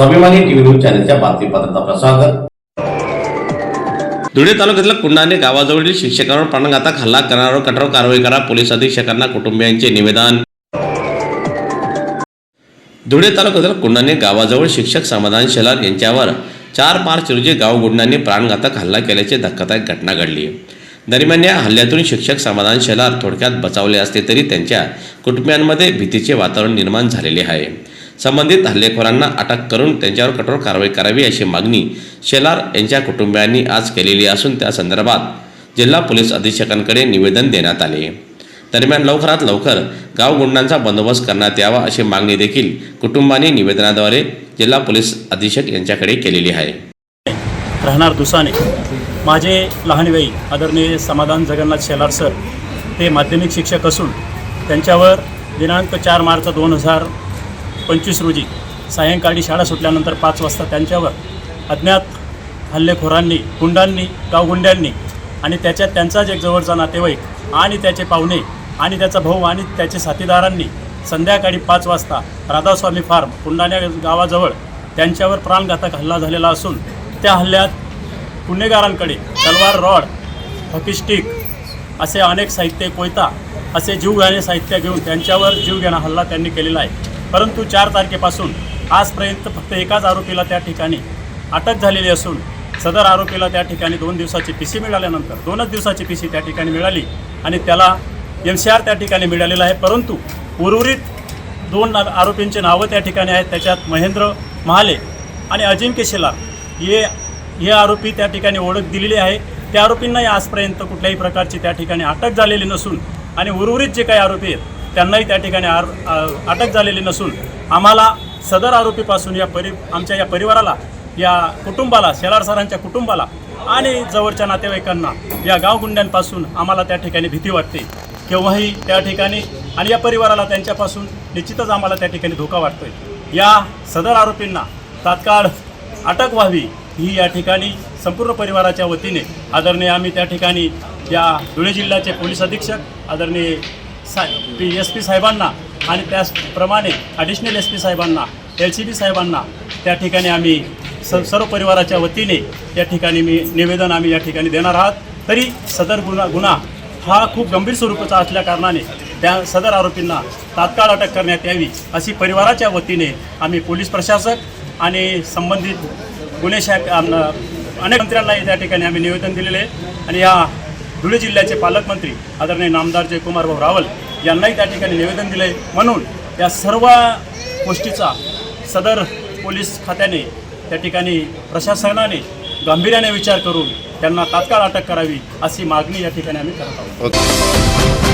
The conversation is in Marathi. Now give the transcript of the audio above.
स्वाभिमानी टीव्ही न्यूज चॅनलच्या बातमीपत्रात आपलं स्वागत धुळे तालुक्यातल्या कुंडाने गावाजवळील शिक्षकांवर प्राणघातक हल्ला करणाऱ्यावर कठोर कारवाई करा पोलीस अधीक्षकांना कुटुंबियांचे निवेदन. धुळे तालुक्यातील कुंडाने गावाजवळ शिक्षक समाधान शेलार यांच्यावर चार मार्च रोजी गाव गुंडांनी प्राणघातक हल्ला केल्याची धक्कादायक घटना घडली. दरम्यान या हल्ल्यातून शिक्षक समाधान शेलार थोडक्यात बचावले असते तरी त्यांच्या कुटुंबियांमध्ये भीतीचे वातावरण निर्माण झालेले आहे. संबंधित हल्लेखोरांना अटक करून त्यांच्यावर कठोर कारवाई करावी अशी मागणी शेलार यांच्या कुटुंबियांनी आज केलेली असून त्या संदर्भात जिल्हा पोलीस अधीक्षकांकडे निवेदन देण्यात आले. दरम्यान लवकरात लवकर गावगुंडांचा बंदोबस्त करण्यात यावा अशी मागणी देखील कुटुंबांनी निवेदनाद्वारे जिल्हा पोलीस अधीक्षक यांच्याकडे केलेली आहे. राहणार दुसाने. माझे लहानवेई आदरणीय समाधान जगन्नाथ शेलार सर हे माध्यमिक शिक्षक असून त्यांच्यावर दिनांक चार मार्च दोन हजार पंचवीस रोजी सायंकाळी शाळा सुटल्यानंतर पाच वाजता त्यांच्यावर अज्ञात हल्लेखोरांनी गुंडांनी गावगुंड्यांनी आणि त्याच्यात त्यांचाच एक जवळचा नातेवाईक आणि त्याचे पाहुणे आणि त्याचा भाऊ आणि त्याचे साथीदारांनी संध्याकाळी पाच वाजता राधास्वामी फार्म कुंडाण्या गावाजवळ त्यांच्यावर प्राणघातक हल्ला झालेला असून त्या हल्ल्यात गुन्हेगारांकडे तलवार रॉड हॉकी स्टिक असे अनेक साहित्य कोयता असे जीवघेणे साहित्य घेऊन त्यांच्यावर जीवघेणा हल्ला त्यांनी केलेला आहे. परंतु चार तारखेपासून आजपर्यंत फक्त एकाच आरोपीला त्या ठिकाणी अटक झालेली असून सदर आरोपीला त्या ठिकाणी दोन दिवसाची पी सी मिळाल्यानंतर दोनच दिवसाची पी सी त्या ठिकाणी मिळाली आणि त्याला एम सी आर त्या ठिकाणी मिळालेला आहे. परंतु उर्वरित दोन आरोपींची नावं त्या ठिकाणी आहेत. त्याच्यात महेंद्र महाले आणि अजिंक्य शेलार. हे हे आरोपी त्या ठिकाणी ओळख दिलेली आहे. त्या आरोपींनाही आजपर्यंत कुठल्याही प्रकारची त्या ठिकाणी अटक झालेली नसून आणि उर्वरित जे काही आरोपी आहेत त्यांनाही त्या ठिकाणी आर अटक झालेली नसून आम्हाला सदर आरोपीपासून या परि आमच्या या परिवाराला या कुटुंबाला शेलार सरांच्या कुटुंबाला आणि जवळच्या नातेवाईकांना या गावगुंड्यांपासून आम्हाला त्या ठिकाणी भीती वाटते. केव्हाही त्या ठिकाणी आणि या परिवाराला त्यांच्यापासून निश्चितच आम्हाला त्या ठिकाणी धोका वाटतोय. या सदर आरोपींना तात्काळ अटक व्हावी ही या ठिकाणी संपूर्ण परिवाराच्या वतीने आदरणीय आम्ही त्या ठिकाणी या धुळे जिल्ह्याचे पोलीस अधीक्षक आदरणीय सा पी एस पी साहेबांना आणि त्याचप्रमाणे ॲडिशनल एस पी साहेबांना एल सी बी साहेबांना त्या ठिकाणी आम्ही स सर्व परिवाराच्या वतीने या ठिकाणी मी निवेदन आम्ही या ठिकाणी देणार आहात. तरी सदर गुन्हा गुन्हा हा खूप गंभीर स्वरूपाचा असल्या कारणाने त्या सदर आरोपींना तात्काळ अटक करण्यात यावी अशी परिवाराच्या वतीने आम्ही पोलीस प्रशासक आणि संबंधित गुन्हे शाख अनेक मंत्र्यांनाही त्या ठिकाणी आम्ही निवेदन दिलेले आहे. आणि या धुळे जिल्ह्याचे पालकमंत्री आदरणीय नामदार जयकुमार भाऊ रावल यांनाही त्या ठिकाणी निवेदन दिले म्हणून या सर्व गोष्टीचा सदर पोलीस खात्याने त्या ठिकाणी प्रशासनाने गांभीर्याने विचार करून त्यांना तात्काळ अटक करावी अशी मागणी या ठिकाणी आम्ही करत आहोत.